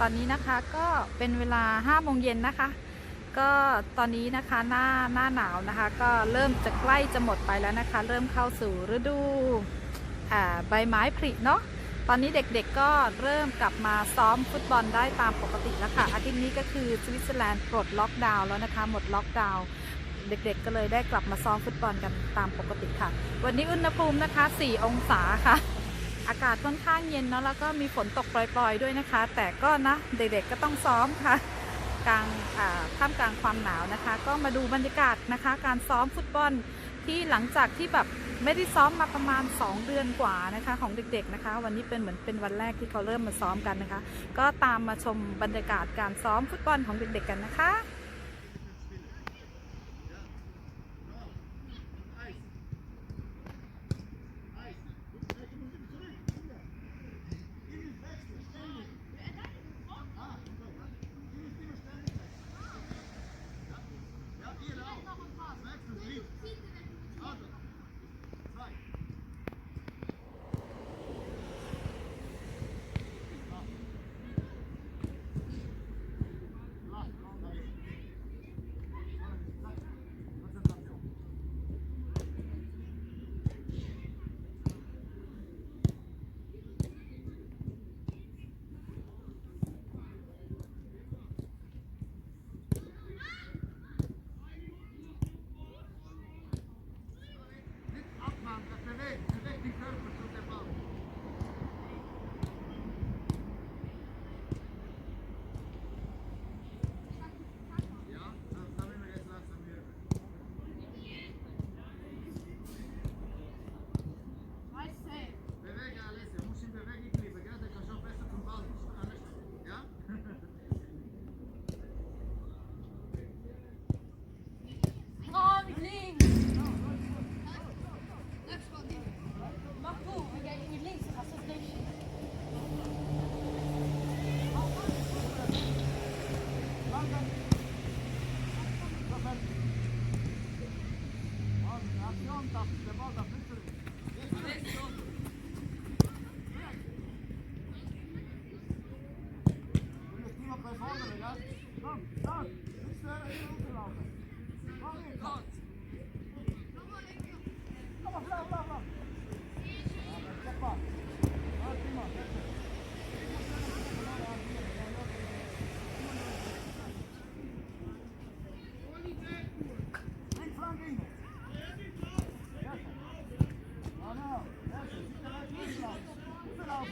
ตอนนี้นะคะก็เป็นเวลา5โมงเย็นนะคะ ก็ตอนนี้นะคะหน้าหน้าหนาวนะคะ ก็เริ่มจะใกล้จะหมดไปแล้วนะคะ เริ่มเข้าสู่ฤดูใบไม้ผลิเนาะตอนนี้เด็กๆก็เริ่มกลับมาซ้อมฟุตบอลได้ตามปกติแล้วค่ะ อาทิตย์นี้ก็คือสวิตเซอร์แลนด์ปลดล็อกดาวน์แล้วนะคะ หมดล็อกดาวน์เด็กๆ ก็เลยได้กลับมาซ้อมฟุตบอลกันตามปกติค่ะ วันนี้อุณหภูมินะคะ 4 องศาค่ะ อากาศค่อนข้างเย็นเนาะแล้วก็มีฝนตกปล่อย ๆ ด้วยนะคะ แต่ก็นะเด็กๆก็ต้องซ้อมค่ะกลางอ่าท่ามกลางความหนาวนะคะ ก็มาดูบรรยากาศนะคะ การซ้อมฟุตบอลที่หลังจากที่แบบไม่ได้ซ้อมมาประมาณ 2 เดือนกว่านะคะของเด็กๆนะคะ วันนี้เป็นเหมือนเป็นวันแรกที่เขาเริ่มมาซ้อมกันนะคะ ก็ตามมาชมบรรยากาศการซ้อมฟุตบอลของเด็กๆกันนะคะ Come, come, it's there, Oh,